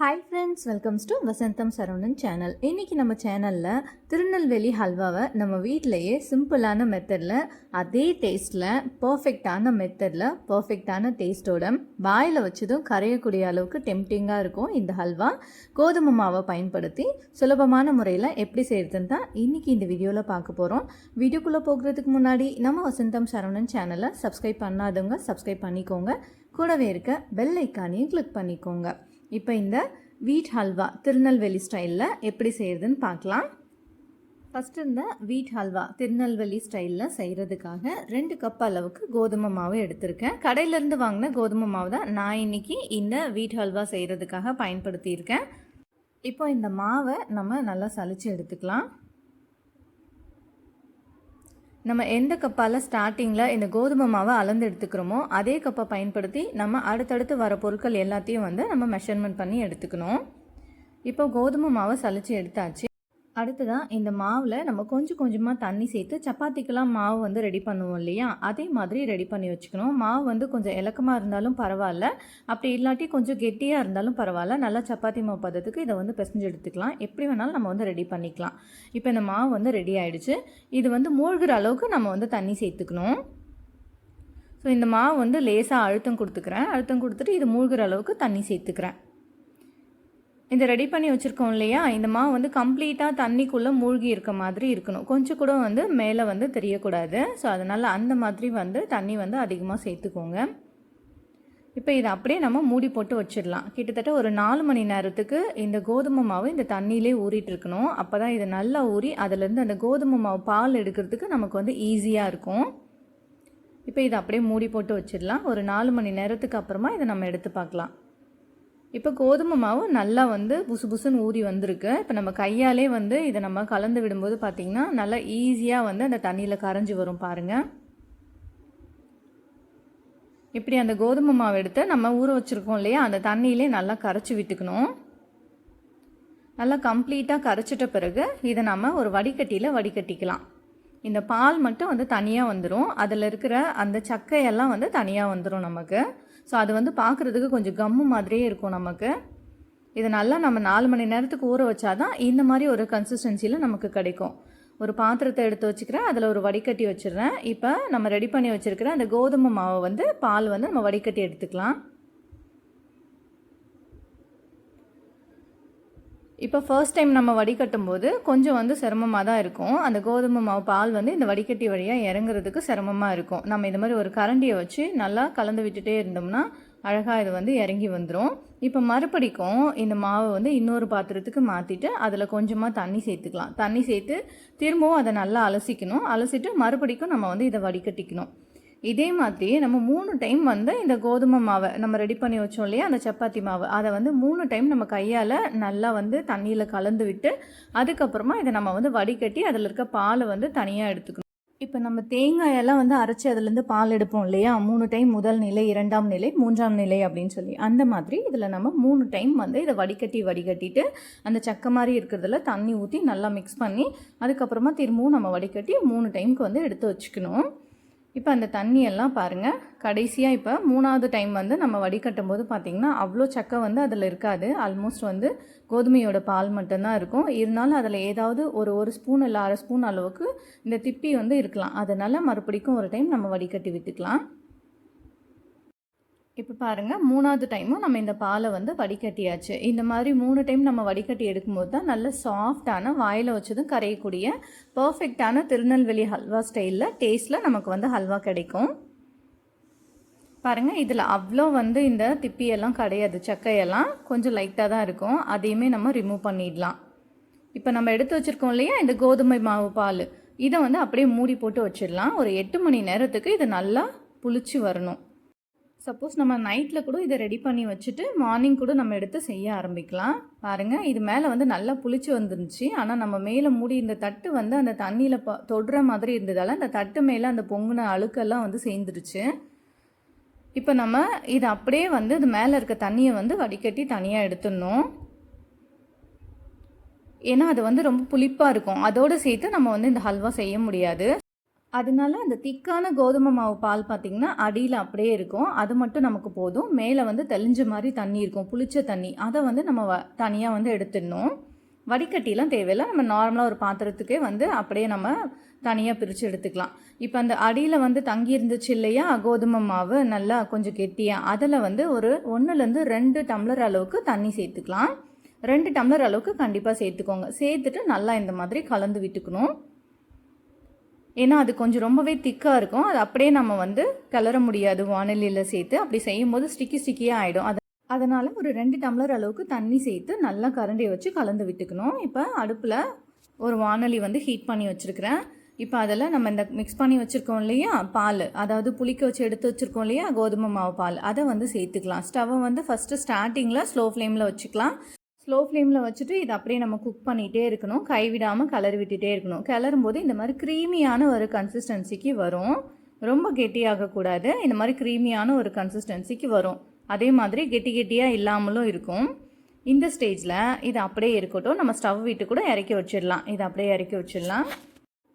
Hi friends welcomes to Vasantham Saravanan channel இன்றைக்கி நம்ம சேனலில் திருநெல்வேலி ஹல்வாவை நம்ம வீட்டிலையே சிம்பிளான மெத்தடில் அதே டேஸ்ட்டில் பர்ஃபெக்டான மெத்தடில் பர்ஃபெக்டான டேஸ்ட்டோட வாயில் வச்சதும் கரையக்கூடிய அளவுக்கு டெம்டிங்காக இருக்கும் இந்த ஹல்வா. கோதுமை மாவை பயன்படுத்தி சுலபமான முறையில் எப்படி செய்கிறதுன்னு தான் இன்றைக்கி இந்த வீடியோவில் பார்க்க போகிறோம் வீடியோக்குள்ளே போகிறதுக்கு முன்னாடி நம்ம வசந்தம் சரவணன் சேனலை சப்ஸ்கிரைப் பண்ணாதவங்க சப்ஸ்கிரைப் பண்ணிக்கோங்க. கூடவே இருக்க பெல் ஐக்கானையும் கிளிக் பண்ணிக்கோங்க. இப்போ இந்த வீட் ஹல்வா திருநெல்வேலி ஸ்டைலில் எப்படி செய்கிறதுன்னு பார்க்கலாம். ஃபஸ்ட்டு இந்த வீட் ஹல்வா திருநெல்வேலி ஸ்டைலில் செய்கிறதுக்காக ரெண்டு கப் அளவுக்கு கோதுமை மாவு எடுத்திருக்கேன். கடையிலேருந்து வாங்கின கோதுமை மாவு தான் நான் இன்னைக்கு இந்த வீட் ஹல்வா செய்கிறதுக்காக பயன்படுத்தியிருக்கேன். இப்போ இந்த மாவை நம்ம நல்லா சளிச்சு எடுத்துக்கலாம். நம்ம எந்த கப்பால் ஸ்டார்டிங்கில் இந்த கோதுமை மாவை அளந்து எடுத்துக்கிறோமோ அதே கப்பை பயன்படுத்தி நம்ம அடுத்தடுத்து வர பொருட்கள் எல்லாத்தையும் வந்து நம்ம மெஷர்மெண்ட் பண்ணி எடுத்துக்கணும். இப்போ கோதுமை மாவை சளிச்சு எடுத்தாச்சு. அடுத்ததாக இந்த மாவில் நம்ம கொஞ்சம் கொஞ்சமாக தண்ணி சேர்த்து சப்பாத்திக்கெலாம் மாவு வந்து ரெடி பண்ணுவோம் இல்லையா? அதே மாதிரி ரெடி பண்ணி வச்சுக்கணும். மாவு வந்து கொஞ்சம் இலக்கமாக இருந்தாலும் பரவாயில்ல. அப்படி இல்லாட்டி கொஞ்சம் கெட்டியாக இருந்தாலும் பரவாயில்ல. நல்லா சப்பாத்தி மாவு பதத்துக்கு இதை வந்து பிசைஞ்சு எடுத்துக்கலாம். எப்படி வேணாலும் நம்ம வந்து ரெடி பண்ணிக்கலாம். இப்போ இந்த மாவு வந்து ரெடி ஆகிடுச்சு இது வந்து மூழ்கிற அளவுக்கு நம்ம வந்து தண்ணி சேர்த்துக்கணும். ஸோ இந்த மாவு வந்து லேசாக அழுத்தம் கொடுத்துக்கிறேன். அழுத்தம் கொடுத்துட்டு இது மூழ்கிற அளவுக்கு தண்ணி சேர்த்துக்கிறேன். இந்த ரெடி பண்ணி வச்சுருக்கோம் இல்லையா? இந்த மாவு வந்து கம்ப்ளீட்டாக தண்ணிக்குள்ளே மூழ்கி இருக்க மாதிரி இருக்கணும். கொஞ்சம் கூட வந்து மேலே வந்து தெரியக்கூடாது. ஸோ அதனால் அந்த மாதிரி வந்து தண்ணி வந்து அதிகமாக சேர்த்துக்கோங்க. இப்போ இதை அப்படியே நம்ம மூடி போட்டு வச்சிடலாம். கிட்டத்தட்ட ஒரு நாலு மணி நேரத்துக்கு இந்த கோதுமை மாவு இந்த தண்ணியிலே ஊறிட்டு இருக்கணும். அப்போ தான் இது நல்லா ஊறி அதுலேருந்து அந்த கோதுமை மாவு பால் எடுக்கிறதுக்கு நமக்கு வந்து ஈஸியாக இருக்கும். இப்போ இதை அப்படியே மூடி போட்டு வச்சிடலாம். ஒரு நாலு மணி நேரத்துக்கு அப்புறமா இதை நம்ம எடுத்து பார்க்கலாம். இப்போ கோதுமை மாவு நல்லா வந்து புசு புசுன்னு ஊறி வந்திருக்கு. இப்போ நம்ம கையாலே வந்து இதை நம்ம கலந்து விடும்போது பார்த்திங்கன்னா நல்லா ஈஸியாக வந்து அந்த தண்ணியில் கரைஞ்சி வரும் பாருங்கள் இப்படி அந்த கோதுமை மாவு எடுத்து நம்ம ஊற வச்சுருக்கோம் இல்லையா? அந்த தண்ணியிலே நல்லா கரைச்சி விட்டுக்கணும். நல்லா கம்ப்ளீட்டாக கரைச்சிட்ட பிறகு இதை நம்ம ஒரு வடிகட்டியில் வடிகட்டிக்கலாம். இந்த பால் மட்டும் வந்து தனியாக வந்துடும் அதில் இருக்கிற அந்த சக்கையெல்லாம் வந்து தனியாக வந்துடும் நமக்கு. ஸோ அது வந்து பார்க்குறதுக்கு கொஞ்சம் கம்மு மாதிரியே இருக்கும் நமக்கு. இது நல்லா நம்ம நாலு மணி நேரத்துக்கு ஊற வச்சாதான் இந்த மாதிரி ஒரு கன்சிஸ்டன்சியில் நமக்கு கிடைக்கும். ஒரு பாத்திரத்தை எடுத்து வச்சுக்கிறேன். அதில் ஒரு வடிகட்டி வச்சிடுறேன். இப்போ நம்ம ரெடி பண்ணி வச்சுருக்கிற அந்த கோதுமை மாவை வந்து பால் வந்து நம்ம வடிகட்டி எடுத்துக்கலாம். இப்போ ஃபர்ஸ்ட் டைம் நம்ம வடிகட்டும் போது கொஞ்சம் வந்து சிரமமாக தான் இருக்கும். அந்த கோதுமை மாவு பால் வந்து இந்த வடிகட்டி வழியாக இறங்குறதுக்கு சிரமமாக இருக்கும். நம்ம இது மாதிரி ஒரு கரண்டியை வச்சு நல்லா கலந்து விட்டுட்டே இருந்தோம்னா அழகாக இது வந்து இறங்கி வந்துடும் இப்போ மறுபடிக்கும் இந்த மாவை வந்து இன்னொரு பாத்திரத்துக்கு மாற்றிட்டு அதில் கொஞ்சமாக தண்ணி சேர்த்துக்கலாம். தண்ணி சேர்த்து திரும்பவும் அதை நல்லா அலசிக்கணும். அலசிட்டு மறுபடிக்கும் நம்ம வந்து இதை வடிகட்டிக்கணும். இதே மாதிரி நம்ம மூணு டைம் வந்து இந்த கோதுமை மாவை நம்ம ரெடி பண்ணி வச்சோம் இல்லையா? அந்த சப்பாத்தி மாவு. அதை வந்து மூணு டைம் நம்ம கையால் நல்லா வந்து தண்ணியில் கலந்து விட்டு அதுக்கப்புறமா இதை நம்ம வந்து வடிகட்டி அதில் இருக்க பாலை வந்து தனியாக எடுத்துக்கணும். இப்போ நம்ம தேங்காயெல்லாம் வந்து அரைச்சி அதுலேருந்து பால் எடுப்போம் இல்லையா? மூணு டைம் முதல் நிலை இரண்டாம் நிலை மூன்றாம் நிலை அப்படின்னு சொல்லி. அந்த மாதிரி இதில் நம்ம மூணு டைம் வந்து இதை வடிகட்டி வடிகட்டிட்டு அந்த சக்கை மாதிரி இருக்கிறதுல தண்ணி ஊற்றி நல்லா மிக்ஸ் பண்ணி அதுக்கப்புறமா திரும்பவும் நம்ம வடிகட்டி மூணு டைமுக்கு வந்து எடுத்து வச்சுக்கணும். இப்போ அந்த தண்ணியெல்லாம் பாருங்கள் கடைசியாக இப்போ மூணாவது டைம் வந்து நம்ம வடிகட்டும் போது பார்த்திங்கன்னா அவ்வளோ சக்கை வந்து அதில் இருக்காது. ஆல்மோஸ்ட் வந்து கோதுமையோட பால் மட்டும்தான் இருக்கும். இருந்தாலும் அதில் ஏதாவது ஒரு ஒரு ஸ்பூன் இல்லை அரை ஸ்பூன் அளவுக்கு இந்த திப்பி வந்து இருக்கலாம். அதனால் மறுபடிக்கும் ஒரு டைம் நம்ம வடிகட்டி விட்டுக்கலாம். இப்போ பாருங்கள் மூணாவது டைமும் நம்ம இந்த பாலை வந்து வடிகட்டியாச்சு. இந்த மாதிரி மூணு டைம் நம்ம வடிகட்டி எடுக்கும்போது தான் நல்ல சாஃப்டான வாயில் வச்சதும் கரையக்கூடிய பர்ஃபெக்டான திருநெல்வேலி ஹல்வா ஸ்டைலில் டேஸ்ட்டில் நமக்கு வந்து ஹல்வா கிடைக்கும். பாருங்கள் இதில் அவ்வளோ வந்து இந்த திப்பியெல்லாம் கிடையாது சக்கையெல்லாம் கொஞ்சம் லைட்டாக தான் இருக்கும். அதையுமே நம்ம ரிமூவ் பண்ணிடலாம். இப்போ நம்ம எடுத்து வச்சுருக்கோம் இல்லையா இந்த கோதுமை மாவு பால். இதை வந்து அப்படியே மூடி போட்டு வச்சிடலாம். ஒரு எட்டு மணி நேரத்துக்கு இது நல்லா புளிச்சு வரணும். சப்போஸ் நம்ம நைட்டில் கூட இதை ரெடி பண்ணி வச்சுட்டு மார்னிங் கூட நம்ம எடுத்து செய்ய ஆரம்பிக்கலாம். பாருங்கள் இது மேலே வந்து நல்லா புளிச்சு வந்துருந்துச்சு. ஆனால் நம்ம மேலே மூடி இந்த தட்டு வந்து அந்த தண்ணியில் ப தொடுற மாதிரி இருந்ததால் அந்த தட்டு மேலே அந்த பொங்குன அழுக்கெல்லாம் வந்து சேர்ந்துருச்சு. இப்போ நம்ம இது அப்படியே வந்து இது மேலே இருக்க தண்ணியை வந்து வடிகட்டி தனியாக எடுத்துடணும். ஏன்னா அது வந்து ரொம்ப புளிப்பாக இருக்கும். அதோடு சேர்த்து நம்ம வந்து இந்த ஹல்வா செய்ய முடியாது. அதனால அந்த திக்கான கோதுமை மாவு பால் பார்த்திங்கன்னா அடியில் அப்படியே இருக்கும். அது மட்டும் நமக்கு போதும். மேலே வந்து தெளிஞ்ச மாதிரி தண்ணி இருக்கும். புளிச்ச தண்ணி. அதை வந்து நம்ம வ தனியாக வந்து எடுத்துடணும். வடிகட்டிலாம் தேவையில்லை. நம்ம நார்மலாக ஒரு பாத்திரத்துக்கே வந்து அப்படியே நம்ம தனியாக பிரித்து எடுத்துக்கலாம். இப்போ அந்த அடியில் வந்து தங்கி இருந்துச்சு இல்லையா? கோதுமை மாவு நல்லா கொஞ்சம் கெட்டியாக அதில் வந்து ஒரு ஒன்றுலேருந்து ரெண்டு டம்ளர் அளவுக்கு தண்ணி சேர்த்துக்கலாம். ரெண்டு டம்ளர் அளவுக்கு கண்டிப்பாக சேர்த்துக்கோங்க. சேர்த்துட்டு நல்லா இந்த மாதிரி கலந்து விட்டுக்கணும். ஏன்னா அது கொஞ்சம் ரொம்பவே திக்காக இருக்கும். அது அப்படியே நம்ம வந்து கிளற முடியாது வானிலையில் சேர்த்து அப்படி செய்யும்போது ஸ்டிக்கி ஸ்டிக்கியாக ஆகிடும் அது அதனால் ஒரு ரெண்டு டம்ளர் அளவுக்கு தண்ணி சேர்த்து நல்லா கரண்டியை வச்சு கலந்து விட்டுக்கணும். இப்போ அடுப்பில் ஒரு வானொலி வந்து ஹீட் பண்ணி வச்சுருக்கிறேன். இப்போ அதில் நம்ம இந்த மிக்ஸ் பண்ணி வச்சுருக்கோம் இல்லையா? பால். அதாவது புளிக்க வச்சு எடுத்து வச்சுருக்கோம் இல்லையா? கோதுமை மாவு பால். அதை வந்து சேர்த்துக்கலாம். ஸ்டவ்வை வந்து ஃபஸ்ட்டு ஸ்டார்டிங்கில் ஸ்லோ ஃப்ளேமில் வச்சுக்கலாம். ஸ்லோ ஃப்ளேமில் வச்சுட்டு இதை அப்படியே நம்ம குக் பண்ணிகிட்டே இருக்கணும். கைவிடாமல் கிளறி விட்டுட்டே இருக்கணும். கிளறும் போது இந்த மாதிரி க்ரீமியான ஒரு கன்சிஸ்டன்சிக்கு வரும். ரொம்ப கெட்டியாகக்கூடாது. இந்த மாதிரி க்ரீமியான ஒரு கன்சிஸ்டன்சிக்கு வரும். அதே மாதிரி கெட்டி கெட்டியாக இல்லாமலும் இருக்கும். இந்த ஸ்டேஜில் இது அப்படியே இருக்கட்டும். நம்ம ஸ்டவ் விட்டு கூட இறக்கி வச்சிடலாம். இதை அப்படியே இறக்கி வச்சிடலாம்.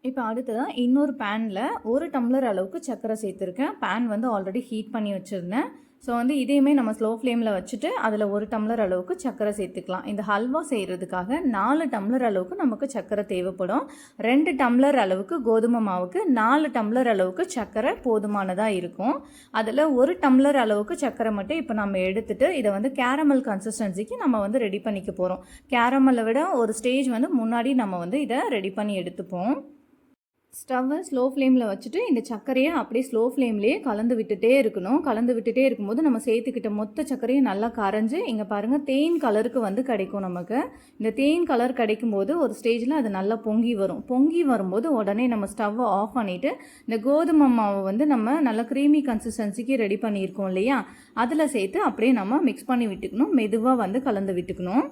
இப்போ அடுத்ததான் இன்னொரு பேனில் ஒரு டம்ளர் அளவுக்கு சர்க்கரை சேர்த்துருக்கேன். பேன் வந்து ஆல்ரெடி ஹீட் பண்ணி வச்சுருந்தேன். ஸோ வந்து இதையுமே நம்ம ஸ்லோ ஃப்ளேமில் வச்சுட்டு அதில் ஒரு டம்ளர் அளவுக்கு சர்க்கரை சேர்த்துக்கலாம். இந்த ஹல்வா செய்கிறதுக்காக நாலு டம்ளர் அளவுக்கு நமக்கு சர்க்கரை தேவைப்படும். ரெண்டு டம்ளர் அளவுக்கு கோதுமை மாவுக்கு நாலு டம்ளர் அளவுக்கு சர்க்கரை போதுமானதாக இருக்கும். அதில் ஒரு டம்ளர் அளவுக்கு சர்க்கரை மட்டும் இப்போ நம்ம எடுத்துட்டு இதை வந்து கேரமல் கன்சிஸ்டன்சிக்கு நம்ம வந்து ரெடி பண்ணிக்க போகிறோம் கேரமலை விட ஒரு ஸ்டேஜ் வந்து முன்னாடி நம்ம வந்து இதை ரெடி பண்ணி எடுத்துப்போம். ஸ்டவ்வை ஸ்லோ ஃப்ளேமில் வச்சுட்டு இந்த சர்க்கரையை அப்படியே ஸ்லோ ஃப்ளேம்லேயே கலந்து விட்டுட்டே இருக்கணும். கலந்து விட்டுட்டே இருக்கும்போது நம்ம சேர்த்துக்கிட்ட மொத்த சர்க்கரையும் நல்லா கரைஞ்சி இங்கே பாருங்கள் தேன் கலருக்கு வந்து கிடைக்கும் நமக்கு. இந்த தேன் கலர் கிடைக்கும் போது ஒரு ஸ்டேஜில் அது நல்லா பொங்கி வரும். பொங்கி வரும்போது உடனே நம்ம ஸ்டவ்வை ஆஃப் பண்ணிவிட்டு இந்த கோதுமை மாவை வந்து நம்ம நல்லா க்ரீமி கன்சிஸ்டன்சிக்கு ரெடி பண்ணியிருக்கோம் இல்லையா? அதில் சேர்த்து அப்படியே நம்ம மிக்ஸ் பண்ணி விட்டுக்கணும். மெதுவாக வந்து கலந்து விட்டுக்கணும்.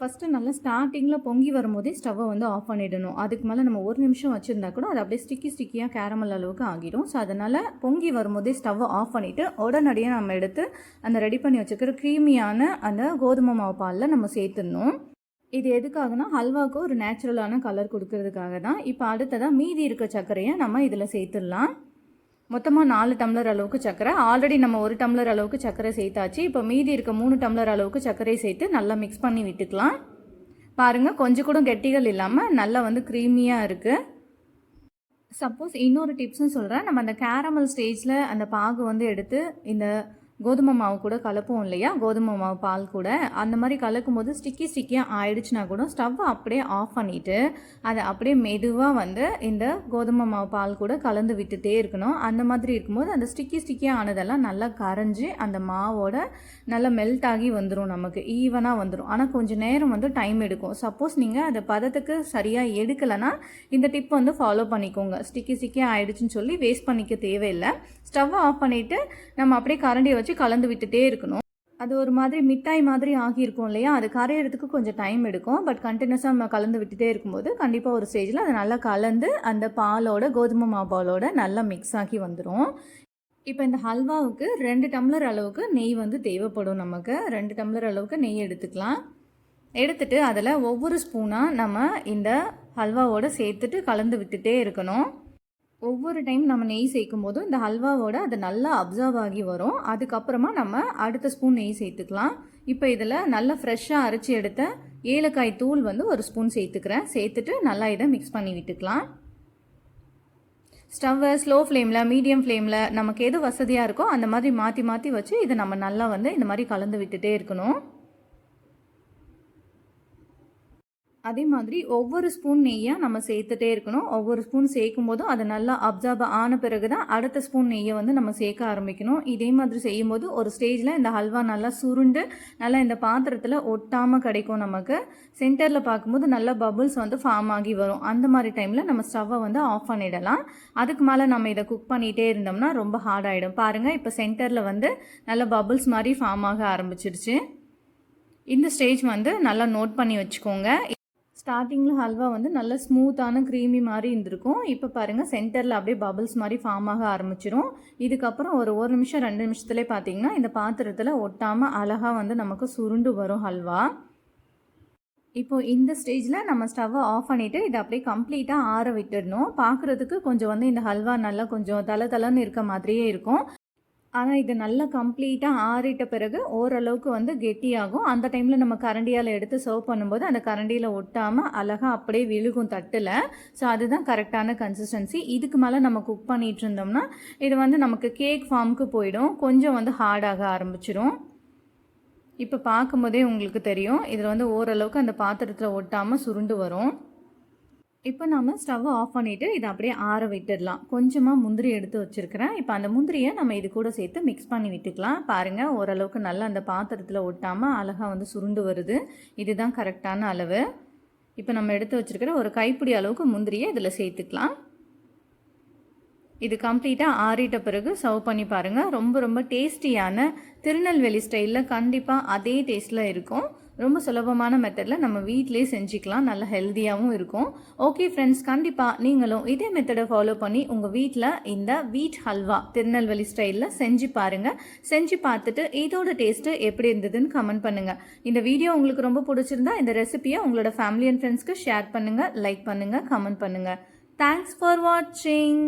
ஃபஸ்ட்டு நல்லா ஸ்டார்டிங்கில் பொங்கி வரும்போதே ஸ்டவ்வை வந்து ஆஃப் பண்ணிடணும். அதுக்கு மேலே நம்ம ஒரு நிமிஷம் வச்சுருந்தா கூட அது அப்படியே ஸ்டிக்கி ஸ்டிக்கியாக கேரமல் அளவுக்கு ஆகிடும். ஸோ அதனால் பொங்கி வரும்போதே ஸ்டவ்வை ஆஃப் பண்ணிவிட்டு உடனடியாக நம்ம எடுத்து அந்த ரெடி பண்ணி வச்சுக்கிற க்ரீமியான அந்த கோதுமை மாவு பாலில் நம்ம சேர்த்துடணும். இது எதுக்காகனா ஹல்வாவுக்கு ஒரு நேச்சுரலான கலர் கொடுக்கறதுக்காக தான் இப்போ அடுத்ததாக மீதி இருக்க சர்க்கரையை நம்ம இதில் சேர்த்துடலாம். மொத்தமாக நாலு டம்ளர் அளவுக்கு சர்க்கரை. ஆல்ரெடி நம்ம ஒரு டம்ளர் அளவுக்கு சர்க்கரை சேர்த்தாச்சு. இப்போ மீதி இருக்க மூணு டம்ளர் அளவுக்கு சர்க்கரை சேர்த்து நல்லா மிக்ஸ் பண்ணி விட்டுக்கலாம். பாருங்கள் கொஞ்சம் கூட கெட்டிகள் இல்லாமல் நல்லா வந்து க்ரீமியாக இருக்குது சப்போஸ் இன்னொரு டிப்ஸும் சொல்கிறேன் நம்ம அந்த கேரமல் ஸ்டேஜில் அந்த பாகு வந்து எடுத்து இந்த கோதுமை மாவு கூட கலப்போம் இல்லையா? கோதுமை மாவு பால் கூட. அந்த மாதிரி கலக்கும் போது ஸ்டிக்கி ஸ்டிக்கியாக ஆயிடுச்சுன்னா கூட ஸ்டவ்வை அப்படியே ஆஃப் பண்ணிவிட்டு அதை அப்படியே மெதுவாக வந்து இந்த கோதுமை மாவு பால் கூட கலந்து விட்டுட்டே இருக்கணும். அந்த மாதிரி இருக்கும்போது அந்த ஸ்டிக்கி ஸ்டிக்கியாக ஆனதெல்லாம் நல்லா கரைஞ்சி அந்த மாவோட நல்லா மெல்ட் ஆகி வந்துடும் நமக்கு. ஈவனாக வந்துடும் ஆனால் கொஞ்சம் நேரம் வந்து டைம் எடுக்கும். சப்போஸ் நீங்கள் அதை பதத்துக்கு சரியாக எடுக்கலைன்னா இந்த டிப் வந்து ஃபாலோ பண்ணிக்கோங்க. ஸ்டிக்கி ஸ்டிக்கியாக ஆயிடுச்சுன்னு சொல்லி வேஸ்ட் பண்ணிக்க தேவையில்லை. ஸ்டவ்வை ஆஃப் பண்ணிவிட்டு நம்ம அப்படியே கரண்டியை வச்சு கலந்து விட்டுட்டே இருக்கணும். அது ஒரு மாதிரி மிட்டாய் மாதிரி ஆகியிருக்கும் இல்லையா? அது கரையிறதுக்கு கொஞ்சம் டைம் எடுக்கும். பட் கண்டினியூஸாக நம்ம கலந்து விட்டுட்டே இருக்கும்போது கண்டிப்பாக ஒரு ஸ்டேஜில் அது நல்லா கலந்து அந்த பாலோட கோதுமை மாபாலோட நல்லா மிக்ஸ் ஆகி வந்துடும் இப்போ இந்த ஹல்வாவுக்கு ரெண்டு டம்ளர் அளவுக்கு நெய் வந்து தேவைப்படும் நமக்கு. ரெண்டு டம்ளர் அளவுக்கு நெய் எடுத்துக்கலாம். எடுத்துட்டு அதில் ஒவ்வொரு ஸ்பூனாக நம்ம இந்த ஹல்வாவோடு சேர்த்துட்டு கலந்து விட்டுட்டே இருக்கணும். ஒவ்வொரு டைம் நம்ம நெய் சேர்க்கும் போதும் இந்த ஹல்வாவோட அது நல்லா அப்சர்வ் ஆகி வரும். அதுக்கப்புறமா நம்ம அடுத்த ஸ்பூன் நெய் சேர்த்துக்கலாம். இப்போ இதில் நல்லா ஃப்ரெஷ்ஷாக அரைச்சி எடுத்த ஏலக்காய் தூள் வந்து ஒரு ஸ்பூன் சேர்த்துக்கிறேன். சேர்த்துட்டு நல்லா இதை மிக்ஸ் பண்ணி விட்டுக்கலாம். ஸ்டவ்வை ஸ்லோ ஃப்ளேமில் மீடியம் ஃப்ளேமில் நமக்கு எது வசதியாக இருக்கோ அந்த மாதிரி மாற்றி மாற்றி வச்சு இதை நம்ம நல்லா வந்து இந்த மாதிரி கலந்து விட்டுட்டே இருக்கணும். அதே மாதிரி ஒவ்வொரு ஸ்பூன் நெய்யாக நம்ம சேர்த்துட்டே இருக்கணும். ஒவ்வொரு ஸ்பூன் சேர்க்கும் போதும் அது நல்லா அப்சார்ப் ஆன பிறகு தான் அடுத்த ஸ்பூன் நெய்யை வந்து நம்ம சேர்க்க ஆரம்பிக்கணும். இதே மாதிரி செய்யும்போது ஒரு ஸ்டேஜில் இந்த ஹல்வா நல்லா சுருண்டு நல்லா இந்த பாத்திரத்தில் ஒட்டாமல் கிடைக்கும் நமக்கு. சென்டரில் பார்க்கும்போது நல்லா பபுள்ஸ் வந்து ஃபார்ம் ஆகி வரும். அந்த மாதிரி டைமில் நம்ம ஸ்டவ்வை வந்து ஆஃப் பண்ணிடலாம். அதுக்கு மேலே நம்ம இதை குக் பண்ணிகிட்டே இருந்தோம்னா ரொம்ப ஹார்ட் ஆகிடும் பாருங்கள் இப்போ சென்டரில் வந்து நல்ல பபுள்ஸ் மாதிரி ஃபார்ம் ஆக ஆரம்பிச்சிருச்சு இந்த ஸ்டேஜ் வந்து நல்லா நோட் பண்ணி வச்சுக்கோங்க. ஸ்டார்டிங்கில் ஹல்வா வந்து நல்ல ஸ்மூத்தான க்ரீமி மாதிரி இருந்திருக்கும். இப்போ பாருங்கள் சென்டரில் அப்படியே பபுள்ஸ் மாதிரி ஃபார்ம் ஆக ஆரம்பிச்சிரும். இதுக்கப்புறம் ஒரு ஒரு நிமிஷம் ரெண்டு நிமிஷத்துலேயே பார்த்தீங்கன்னா இந்த பாத்திரத்தில் ஒட்டாமல் அழகாக வந்து நமக்கு சுருண்டு வரும் ஹல்வா. இப்போ இந்த ஸ்டேஜில் நம்ம ஸ்டவ்வை ஆஃப் பண்ணிவிட்டு இதை அப்படியே கம்ப்ளீட்டாக ஆற விட்டுடணும். பார்க்குறதுக்கு கொஞ்சம் வந்து இந்த ஹல்வா நல்லா கொஞ்சம் தலை தலைன்னு இருக்க மாதிரியே இருக்கும். ஆனால் இது நல்லா கம்ப்ளீட்டாக ஆறிட்ட பிறகு ஓரளவுக்கு வந்து கெட்டியாகும். அந்த டைமில் நம்ம கரண்டியால் எடுத்து சர்வ் பண்ணும்போது அந்த கரண்டியில் ஒட்டாமல் அழகாக அப்படியே விழுகும் தட்டில். ஸோ அதுதான் கரெக்டான கன்சிஸ்டன்சி இதுக்கு மேலே நம்ம குக் பண்ணிகிட்டு இருந்தோம்னா இது வந்து நமக்கு கேக் ஃபார்முக்கு போயிடும். கொஞ்சம் வந்து ஹார்டாக ஆரம்பிச்சிடும் இப்போ பார்க்கும்போதே உங்களுக்கு தெரியும். இதில் வந்து ஓரளவுக்கு அந்த பாத்திரத்தில் ஒட்டாமல் சுருண்டு வரும். இப்போ நம்ம ஸ்டவ்வை ஆஃப் பண்ணிவிட்டு இதை அப்படியே ஆற விட்டுடலாம். கொஞ்சமாக முந்திரி எடுத்து வச்சுருக்கிறேன். இப்போ அந்த முந்திரியை நம்ம இது கூட சேர்த்து மிக்ஸ் பண்ணி விட்டுக்கலாம். பாருங்கள் ஓரளவுக்கு நல்லா அந்த பாத்திரத்தில் ஒட்டாமல் அழகாக வந்து சுருண்டு வருது. இதுதான் கரெக்டான அளவு. இப்போ நம்ம எடுத்து வச்சுருக்கிற ஒரு கைப்பிடி அளவுக்கு முந்திரியை இதில் சேர்த்துக்கலாம். இது கம்ப்ளீட்டாக ஆறிட்ட பிறகு சர்வ் பண்ணி பாருங்கள் ரொம்ப ரொம்ப டேஸ்டியான திருநெல்வேலி ஸ்டைலில் கண்டிப்பாக அதே டேஸ்ட்டில் இருக்கும். ரொம்ப சுலபமான மெத்தடில் நம்ம வீட்டிலே செஞ்சுக்கலாம். நல்ல ஹெல்த்தியாகவும் இருக்கும். ஓகே ஃப்ரெண்ட்ஸ் கண்டிப்பாக நீங்களும் இதே மெத்தடை ஃபாலோ பண்ணி உங்கள் வீட்டில் இந்த வீட் ஹல்வா திருநெல்வேலி ஸ்டைலில் செஞ்சு பாருங்கள் செஞ்சு பார்த்துட்டு இதோட டேஸ்ட்டு எப்படி இருந்ததுன்னு கமெண்ட் பண்ணுங்கள் இந்த வீடியோ உங்களுக்கு ரொம்ப பிடிச்சிருந்தா இந்த ரெசிபியை உங்களோட ஃபேமிலி அண்ட் ஃப்ரெண்ட்ஸ்க்கு ஷேர் பண்ணுங்கள் லைக் பண்ணுங்கள் கமெண்ட் பண்ணுங்கள் தேங்க்ஸ் ஃபார் வாட்சிங்